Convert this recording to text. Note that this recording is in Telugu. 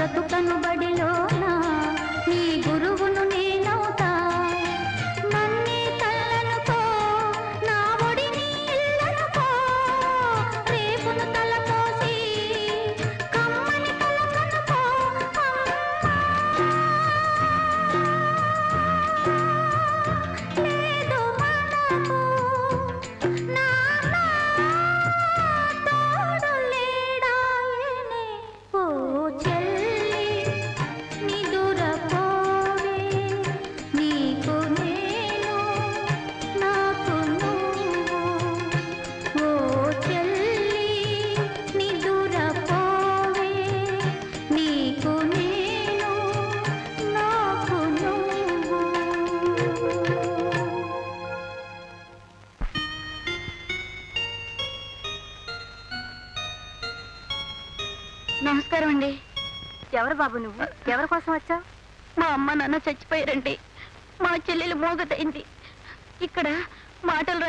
బ్రతుకను బడిలో నమస్కారం అండి. ఎవరు బాబు నువ్వు? ఎవరి కోసం వచ్చావు? మా అమ్మ నాన్న చచ్చిపోయారండి. మా చెల్లెలు మోగతైంది ఇక్కడ మాటలు